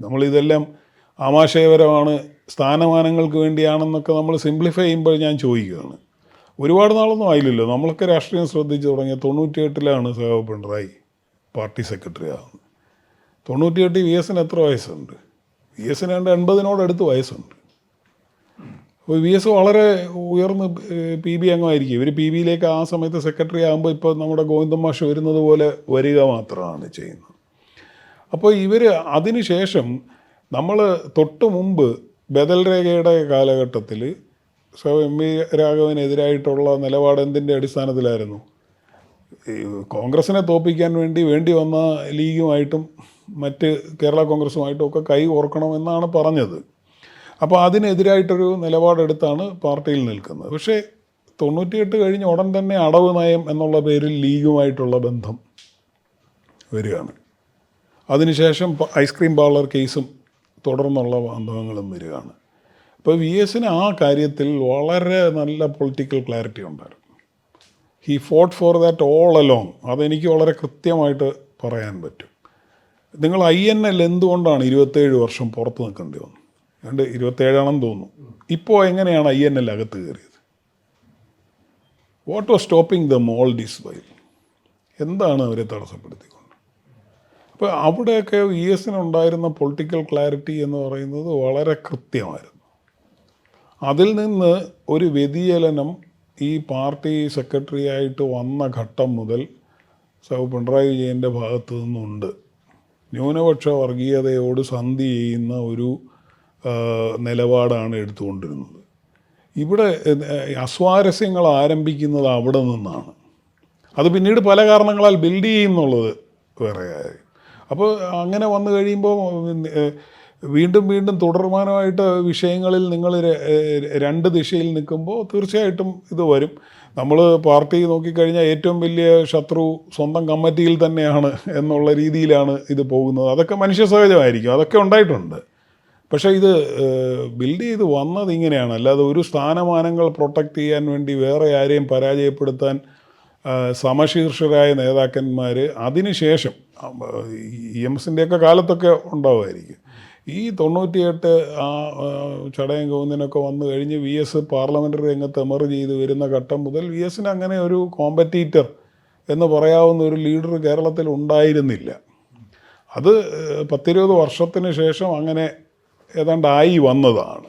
നമ്മളിതെല്ലാം ആമാശയപരമാണ് സ്ഥാനമാനങ്ങൾക്ക് വേണ്ടിയാണെന്നൊക്കെ നമ്മൾ സിംപ്ലിഫൈ ചെയ്യുമ്പോൾ ഞാൻ ചോദിക്കുകയാണ്. ഒരുപാട് നാളൊന്നും ആയില്ലല്ലോ. നമ്മളൊക്കെ രാഷ്ട്രീയം ശ്രദ്ധിച്ച് തുടങ്ങിയ തൊണ്ണൂറ്റിയെട്ടിലാണ് സഹോ പിണറായി പാർട്ടി സെക്രട്ടറി ആകുന്നത് തൊണ്ണൂറ്റിയെട്ട് വി എസിന് എത്ര വയസ്സുണ്ട്? വി എസിന് രണ്ട് എൺപതിനോടടുത്ത് വയസ്സുണ്ട്. അപ്പോൾ വി എസ് വളരെ ഉയർന്ന് പി ബി അംഗമായിരിക്കും ഇവർ പി ബിയിലേക്ക് ആ സമയത്ത് സെക്രട്ടറി ആകുമ്പോൾ ഇപ്പോൾ നമ്മുടെ ഗോവിന്ദമാഷ് വരുന്നത് പോലെ വരിക മാത്രമാണ് ചെയ്യുന്നത്. അപ്പോൾ ഇവർ അതിനുശേഷം നമ്മൾ തൊട്ട് മുമ്പ് ബദൽ രേഖയുടെ കാലഘട്ടത്തിൽ സോ എം വി രാഘവനെതിരായിട്ടുള്ള നിലപാട് എന്തിന്റെ അടിസ്ഥാനത്തിലായിരുന്നു? കോൺഗ്രസിനെ തോപ്പിക്കാൻ വേണ്ടി വേണ്ടി വന്ന ലീഗുമായിട്ടും മറ്റ് കേരള കോൺഗ്രസുമായിട്ടും ഒക്കെ കൈ ഓർക്കണമെന്നാണ് പറഞ്ഞത്. അപ്പോൾ അതിനെതിരായിട്ടൊരു നിലപാടെടുത്താണ് പാർട്ടിയിൽ നിൽക്കുന്നത്. പക്ഷേ തൊണ്ണൂറ്റിയെട്ട് കഴിഞ്ഞ് ഉടൻ തന്നെ അടവ് നയം എന്നുള്ള പേരിൽ ലീഗുമായിട്ടുള്ള ബന്ധം വരികയാണ്. അതിനുശേഷം ഐസ്ക്രീം പാർലർ കേസും തുടർന്നുള്ള ബന്ധങ്ങളും വരികയാണ്. അപ്പോൾ വി എസിന് ആ കാര്യത്തിൽ വളരെ നല്ല പൊളിറ്റിക്കൽ ക്ലാരിറ്റി ഉണ്ടായിരുന്നു. He fought for that all along അതെനിക്ക് വളരെ കൃത്യമായിട്ട് പറയാൻ പറ്റും. നിങ്ങൾ ഐ എൻ എൽ എന്തുകൊണ്ടാണ് ഇരുപത്തേഴ് വർഷം പുറത്ത് നിൽക്കേണ്ടി വന്നു രണ്ട് ഇരുപത്തേഴാണെന്ന് തോന്നുന്നു. ഇപ്പോൾ എങ്ങനെയാണ് ഐ എൻ എൽ അകത്ത് കയറിയത്? What was stopping them all this while എന്താണ് അവരെ തടസ്സപ്പെടുത്തിക്കൊണ്ട്? അപ്പോൾ അവിടെയൊക്കെ ഇ എസിനുണ്ടായിരുന്ന പൊളിറ്റിക്കൽ ക്ലാരിറ്റി എന്ന് പറയുന്നത് വളരെ കൃത്യമായിരുന്നു. അതിൽ നിന്ന് ഒരു വ്യതിചലനം ഈ പാർട്ടി സെക്രട്ടറി ആയിട്ട് വന്ന ഘട്ടം മുതൽ സൗ പിണറായി വിജയന്റെ ഭാഗത്തു നിന്നുണ്ട്. ന്യൂനപക്ഷ വർഗീയതയോട് സന്ധി ചെയ്യുന്ന ഒരു നിലപാടാണ് എടുത്തുകൊണ്ടിരുന്നത്. ഇവിടെ അസ്വാരസ്യങ്ങൾ ആരംഭിക്കുന്നത് അവിടെ നിന്നാണ്. അത് പിന്നീട് പല കാരണങ്ങളാൽ ബിൽഡ് ചെയ്യുന്നുള്ളത് വേറെ കാര്യം. അപ്പോൾ അങ്ങനെ വന്നു കഴിയുമ്പോൾ വീണ്ടും വീണ്ടും തുടർമാനമായിട്ട് വിഷയങ്ങളിൽ നിങ്ങൾ രണ്ട് ദിശയിൽ നിൽക്കുമ്പോൾ തീർച്ചയായിട്ടും ഇത് വരും. നമ്മൾ പാർട്ടി നോക്കിക്കഴിഞ്ഞാൽ ഏറ്റവും വലിയ ശത്രു സ്വന്തം കമ്മിറ്റിയിൽ തന്നെയാണ് എന്നുള്ള രീതിയിലാണ് ഇത് പോകുന്നത്. അതൊക്കെ മനുഷ്യ സഹജമായിരിക്കും. അതൊക്കെ ഉണ്ടായിട്ടുണ്ട്. പക്ഷേ ഇത് ബിൽഡ് ചെയ്ത് വന്നത് ഇങ്ങനെയാണ്. അല്ലാതെ ഒരു സ്ഥാനമാനങ്ങൾ പ്രൊട്ടക്റ്റ് ചെയ്യാൻ വേണ്ടി വേറെ ആരെയും പരാജയപ്പെടുത്താൻ സമശീർഷരായ നേതാക്കന്മാർ അതിനുശേഷം ഇ എസിന്റെയൊക്കെ കാലത്തൊക്കെ ഉണ്ടാവുമായിരിക്കും. ഈ തൊണ്ണൂറ്റിയെട്ട് ആ ചടയം ഗോവിന്ദനൊക്കെ വന്നു കഴിഞ്ഞ് വി എസ് പാർലമെന്ററി രംഗത്ത് എമർജ് ചെയ്ത് വരുന്ന ഘട്ടം മുതൽ വി എസിന് അങ്ങനെ ഒരു കോമ്പറ്റീറ്റർ എന്ന് പറയാവുന്ന ഒരു ലീഡർ കേരളത്തിൽ ഉണ്ടായിരുന്നില്ല. അത് പത്തിരുപത് വർഷത്തിന് ശേഷം അങ്ങനെ ഏതാണ്ടായി വന്നതാണ്.